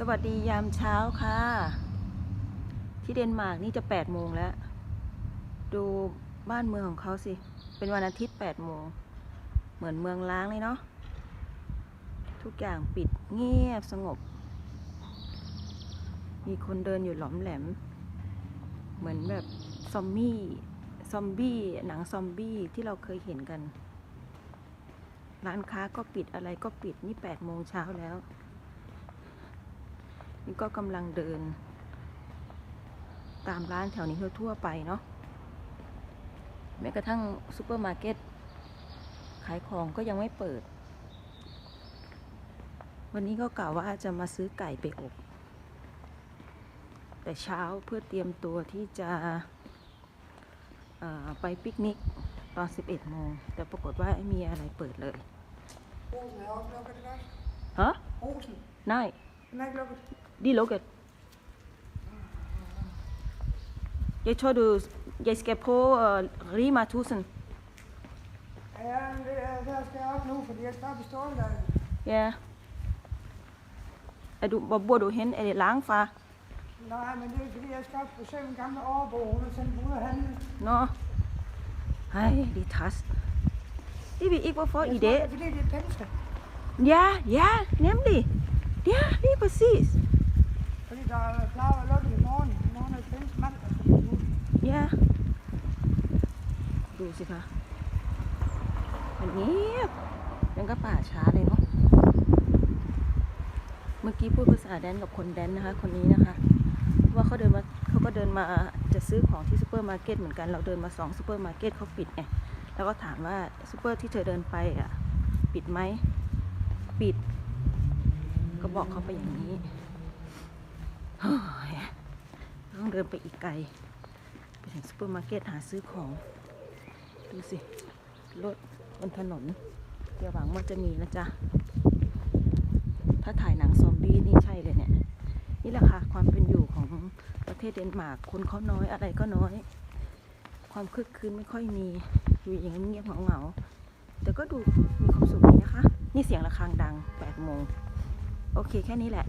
สวัสดียามเช้าค่ะ ที่เดนมาร์กนี่จะ 8 โมงแล้ว ดูบ้านเมืองของเขาสิ เป็นวันอาทิตย์ 8 โมง เหมือนเมืองล้างเลยเนาะทุกอย่างปิดเงียบสงบ มีคนเดินอยู่หลอมแหลม เหมือนแบบซอมบี้ซอมบี้หนังซอมบี้ที่เราเคยเห็นกัน ร้านค้าก็ปิดอะไรก็ปิดนี่ 8 โมงเช้าแล้ว นี่ก็กำลังเดิน ตามร้านแถวนี้ทั่วๆไปเนาะแม้กระทั่งซูเปอร์มาร์เก็ตขายของก็ยังไม่เปิด วันนี้ก็กล่าวว่าจะมาซื้อไก่ไปอบ แต่เช้าเพื่อเตรียมตัวที่จะเอ่อไปปิกนิกตอน 11 โมง แต่ปรากฏว่าไม่มีอะไรเปิดเลย Olsen er også lukket i dag. ฮะ Olsen, นา Lige lukket. Jeg tror du jeg skal på uh, Rima 1000. Ja, men det er, der skal jeg op nu, fordi jeg skal op i Ståldagen. Ja. Er du, hvor bor du hen? Er det langt fra? Nej, men det er fordi, jeg skal op besøge en gammel overbo. Hun er sendt ud at handle. Nå. Ej, det er træst. Det ved ikke, hvorfor Jeg i dag. det. er fordi, det er pinse. Ja, ja, nemlig. Ja, lige præcis. Fordi der er klar at lukke i morgen. I morgen er pinse mandag. så det er nu. ย่าดูสิคะมันเงียบยังก็ป่าช้าเลยเนาะ เมื่อกี้พูดภาษาแดนกับคนแดนนะคะ คนนี้นะคะ ว่าเขาเดินมาเขาก็เดินมาจะซื้อของที่ซูเปอร์มาร์เก็ตเหมือนกัน เราเดินมาสองซูเปอร์มาร์เก็ตเขาปิดไง แล้วก็ถามว่าซูเปอร์ที่เธอเดินไปอะ ปิดไหม ปิด ก็บอกเขาไปอย่างนี้ ต้องเดินไปอีกไกล ไปถึงซูเปอร์มาร์เก็ตหาซื้อของ ดูสิ รถบนถนน เดี๋ยวหวังว่าจะมีนะจ๊ะ ถ้าถ่ายหนังซอมบี้นี่ใช่เลยเนี่ย นี่แหละค่ะความเป็นอยู่ของประเทศเดนมาร์กคนเขาน้อยอะไรก็น้อย ความคึกคืนไม่ค่อยมี อยู่อย่างเงียบเหงาๆแต่ก็ดูมีความสุขดีนะคะ นี่เสียงะระฆังดัง8โมงโอเคแค่นี้แหละ